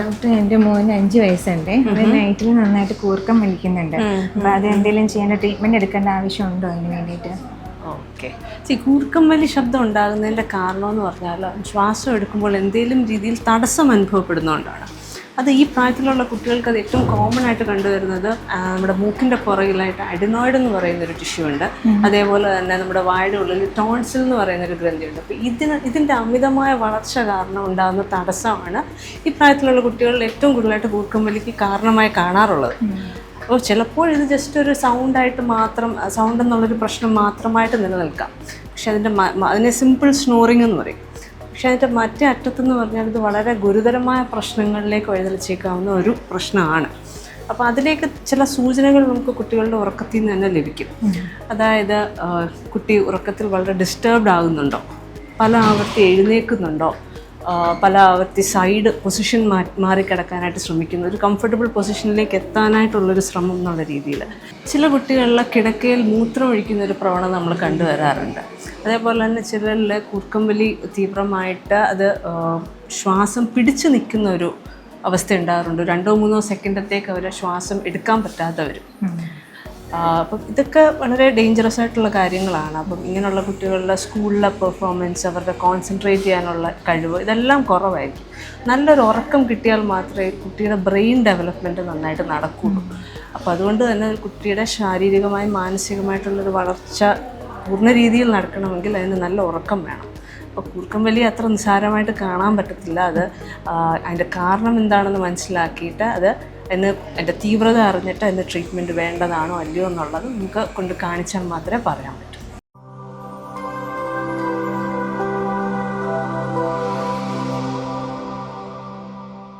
Doctor എന്റെ മോന് അഞ്ച് വയസ്സുണ്ട്. അവൻ നൈറ്റിൽ നന്നായിട്ട് കൂർക്കം വലിക്കുന്നുണ്ട് അപ്പോൾ അത് എന്തെങ്കിലും ചെയ്യേണ്ട ട്രീറ്റ്മെന്റ് എടുക്കേണ്ട ആവശ്യമുണ്ടോ അതിന് വേണ്ടിയിട്ട്? ഓക്കെ. സി വലി ശബ്ദം ഉണ്ടാകുന്നതിന്റെ കാരണം എന്ന് പറഞ്ഞാൽ ശ്വാസം എടുക്കുമ്പോൾ എന്തെങ്കിലും രീതിയിൽ തടസ്സം അനുഭവപ്പെടുന്നതുകൊണ്ടാണ്. അത് ഈ പ്രായത്തിലുള്ള കുട്ടികൾക്ക് അത് ഏറ്റവും കോമൺ ആയിട്ട് കണ്ടുവരുന്നത് നമ്മുടെ മൂക്കിന്റെ പുറകിലായിട്ട് അഡിനോയിഡ് എന്ന് പറയുന്ന ഒരു ടിഷ്യൂ ഉണ്ട് അതേപോലെ തന്നെ നമ്മുടെ വായുടെ ഉള്ളിൽ ടോൺസിൽ എന്ന് പറയുന്ന ഒരു ഗ്രന്ഥിയുണ്ട്. അപ്പോൾ ഇതിന് ഇതിന്റെ അമിതമായ വളർച്ച കാരണം ഉണ്ടാകുന്ന തടസ്സമാണ് ഈ പ്രായത്തിലുള്ള കുട്ടികളിൽ ഏറ്റവും കൂടുതലായിട്ട് കൂർക്കമ്പലിക്ക് കാരണമായി കാണാറുള്ളത്. അപ്പോൾ ചിലപ്പോൾ ഇത് ജസ്റ്റ് ഒരു സൗണ്ടായിട്ട് മാത്രം സൗണ്ട് എന്നുള്ളൊരു പ്രശ്നം മാത്രമായിട്ട് നിലനിൽക്കാം. പക്ഷെ അതിന്റെ അതിനെ സിമ്പിൾ സ്നോറിങ് എന്ന് പറയും. പക്ഷെ അതിന്റെ മറ്റേ അറ്റത്തെന്ന് പറഞ്ഞാൽ ഇത് വളരെ ഗുരുതരമായ പ്രശ്നങ്ങളിലേക്ക് വഴിതെളിച്ചേക്കാവുന്ന ഒരു പ്രശ്നമാണ്. അപ്പോൾ അതിലേക്ക് ചില സൂചനകൾ നമുക്ക് കുട്ടികളുടെ ഉറക്കത്തിൽ നിന്ന് തന്നെ ലഭിക്കും. അതായത് കുട്ടി ഉറക്കത്തിൽ വളരെ ഡിസ്റ്റർബ്ഡ് ആകുന്നുണ്ടോ? പല ആവർത്തി എഴുന്നേൽക്കുന്നുണ്ടോ? പല വ്യക്തി സൈഡ് പൊസിഷൻ മാറ്റി മാറിക്കിടക്കാനായിട്ട് ശ്രമിക്കുന്നു. ഒരു കംഫർട്ടബിൾ പൊസിഷനിലേക്ക് എത്താനായിട്ടുള്ളൊരു ശ്രമം എന്നുള്ള രീതിയിൽ ചില കുട്ടികളിലെ കിടക്കയിൽ മൂത്രം ഒഴിക്കുന്ന ഒരു പ്രവണത നമ്മൾ കണ്ടുവരാറുണ്ട്. അതേപോലെ തന്നെ ചിലരിൽ കൂർക്കമ്പലി തീവ്രമായിട്ട് അത് ശ്വാസം പിടിച്ചു നിൽക്കുന്ന ഒരു അവസ്ഥ ഉണ്ടാകാറുണ്ട്. രണ്ടോ മൂന്നോ സെക്കൻഡത്തേക്ക് അവരെ ശ്വാസം എടുക്കാൻ പറ്റാത്തവരും. അപ്പം ഇതൊക്കെ വളരെ ഡേഞ്ചറസ് ആയിട്ടുള്ള കാര്യങ്ങളാണ്. അപ്പം ഇങ്ങനെയുള്ള കുട്ടികളുടെ സ്കൂളിലെ പെർഫോമൻസ് അവരുടെ കോൺസെൻട്രേറ്റ് ചെയ്യാനുള്ള കഴിവ് ഇതെല്ലാം കുറവായിരിക്കും. നല്ലൊരു ഉറക്കം കിട്ടിയാൽ മാത്രമേ കുട്ടിയുടെ ബ്രെയിൻ ഡെവലപ്മെന്റ് നന്നായിട്ട് നടക്കുള്ളൂ. അപ്പോൾ അതുകൊണ്ട് തന്നെ കുട്ടിയുടെ ശാരീരികമായും മാനസികമായിട്ടുള്ളൊരു വളർച്ച പൂർണ രീതിയിൽ നടക്കണമെങ്കിൽ അതിന് നല്ല ഉറക്കം വേണം. അപ്പോൾ കൂർക്കം വലി അത്ര നിസ്സാരമായിട്ട് കാണാൻ പറ്റത്തില്ല. അത് അതിന്റെ കാരണം എന്താണെന്ന് മനസ്സിലാക്കിയിട്ട് അത് അതിന് അതിന്റെ തീവ്രത അറിഞ്ഞിട്ട് അതിന് ട്രീറ്റ്മെന്റ് വേണ്ടതാണോ അല്ലയോ എന്നുള്ളത് നമുക്ക് കൊണ്ട് കാണിച്ചാൽ മാത്രമേ പറയാൻ പറ്റൂ.